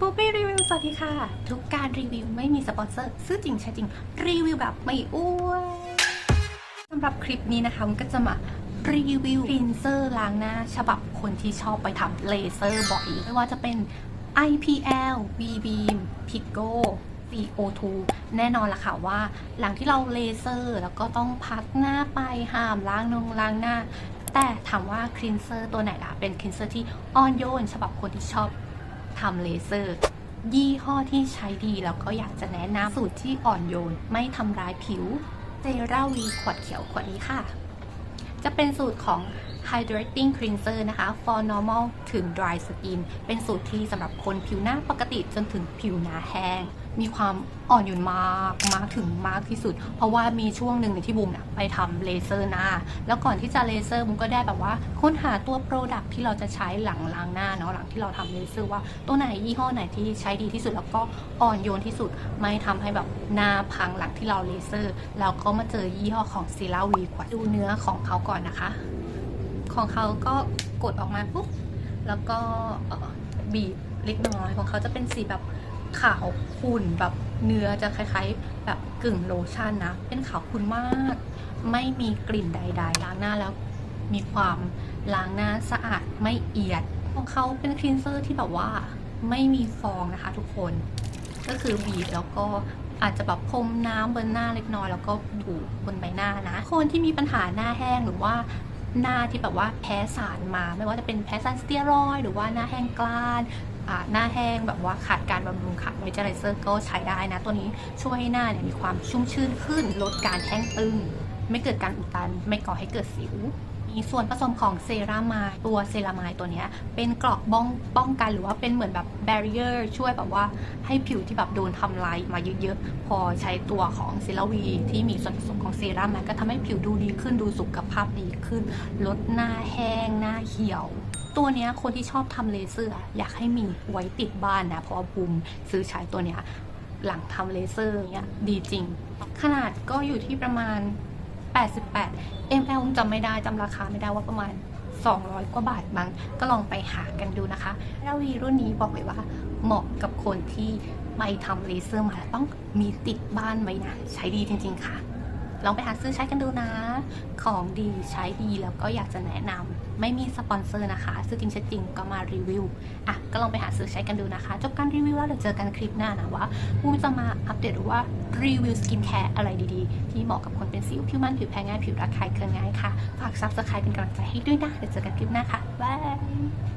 ปุ๊บปี้รีวิวสวัสดีค่ะ ทุกการรีวิวไม่มีสปอนเซอร์ ซื้อจริงใช้จริง รีวิวแบบไม่อ้วนสำหรับคลิปนี้นะคะมันก็จะมารีวิวคลีนเซอร์ล้างหน้า ฉบับคนที่ชอบไปทำเลเซอร์บ่อย ไม่ว่าจะเป็น IPL V-Beam Pico CO2 แน่นอนล่ะค่ะว่า หลังที่เราเลเซอร์แล้วก็ต้องพักหน้าไปห้ามล้างนงล้างหน้า แต่ถามว่าคลีนเซอร์ตัวไหนล่ะเป็นคลีนเซอร์ที่อ่อนโยนฉบับคนที่ชอบ ทำเลเซอร์ ยี่ห้อที่ใช้ดีแล้วก็อยากจะแนะนำสูตรที่อ่อนโยน ไม่ทำร้ายผิวเซราวีขวดเขียวขวดนี้ค่ะ จะเป็นสูตรของ Hydrating Cleanser นะคะ for normal ถึง dry skin เป็นสูตรที่สำหรับคนผิวหน้าปกติจนถึงผิวหนาแห้ง มีความอ่อนโยนมากมากถึงมากที่สุด เพราะว่ามีช่วงหนึ่งที่บูมนะไปทำเลเซอร์หน้า แล้วก่อนที่จะเลเซอร์บูมก็ได้แบบว่าค้นหาตัวโปรดักที่เราจะใช้หลังล้างหน้าเนาะหลังที่เราทำเลเซอร์ว่าตัวไหนยี่ห้อไหนที่ใช้ดีที่สุดแล้วก็อ่อนโยนที่สุด ไม่ทำให้แบบหน้าพังหลังที่เราเลเซอร์แล้วก็มาเจอยี่ห้อของซีราวีกว่าดูเนื้อของเขาก่อนนะคะ ของเขาก็กดออกมาปุ๊บแล้วก็บีบเล็กน้อยของเขาจะเป็นสีแบบขาวขุ่นแบบเนื้อจะคล้ายๆ แบบกึ่งโลชั่นนะ เป็นขาวขุ่นมาก ไม่มีกลิ่นใด ๆ ล้างหน้าแล้วมีความล้างหน้าสะอาดไม่เอียด ของเขาเป็นคลีนเซอร์ที่แบบว่าไม่มีฟองนะคะทุกคน ก็คือบีบแล้วก็อาจจะแบบพรมน้ำบนหน้าเล็กน้อยแล้วก็ถูบนใบหน้านะ คนที่มีปัญหาหน้าแห้งหรือว่า หน้าที่แบบว่าแพ้สารมา ไม่ว่าจะเป็นแพ้สารสเตียรอยด์หรือว่าหน้าแห้งกล้านหน้าแห้งแบบว่าขาดการบำรุงขาดมอยเจอไรเซอร์ก็ใช้ได้นะ ตัวนี้ช่วยให้หน้าเนี่ยมีความชุ่มชื่นขึ้น ลดการแห้งตึง ไม่เกิดการอุดตัน ไม่ก่อให้เกิดสิว ส่วนผสมของเซรามายตัวเซรามายตัวเนี้ยเป็นเกราะป้องป้องกันหรือว่าเป็นเหมือนแบบแบรีเออร์ช่วยแบบว่าให้ผิวที่แบบโดนทำลายมาเยอะๆ พอใช้ตัวของเซราวีที่มีส่วนผสมของเซรามายก็ทำให้ผิวดูดีขึ้นดูสุขภาพดีขึ้น ลดหน้าแห้งหน้าเหี่ยวตัวเนี้ยคนที่ชอบทำเลเซอร์อยากให้มีไว้ติดบ้านนะเพราะว่าบูมซื้อใช้ตัวเนี้ยหลังทำเลเซอร์เนี้ยดีจริง ขนาดก็อยู่ที่ประมาณ 88 ml จำไม่ได้จำราคาไม่ได้ว่าประมาณ 200 กว่าบาทมั้งก็ลองไปหากันดูนะคะราวีรุ่นนี้บอกเลยว่า เหมาะกับคนที่ไปทำเลเซอร์มาแล้วต้องมีติดบ้านไว้นะ ใช้ดีจริง ๆ ค่ะ ลองไปหาซื้อใช้กันดูนะ ของดีใช้ดีแล้วก็อยากจะแนะนำไม่มีสปอนเซอร์นะคะ ซื้อจริงใช้จริงก็มารีวิวอะก็ลองไปหาซื้อใช้กันดูนะคะ จบการรีวิวแล้วเดี๋ยวเจอกันคลิปหน้านะว่าบูมจะมาอัปเดตหรือว่ารีวิวสกินแคร์อะไรดีๆ ที่เหมาะกับคนเป็นสิวผิวมันผิวแพ้ง่ายผิวระคายเคืองง่ายค่ะฝากซับสไครป์เป็นกำลังใจให้ด้วยนะเดี๋ยวเจอกันคลิปหน้าค่ะบาย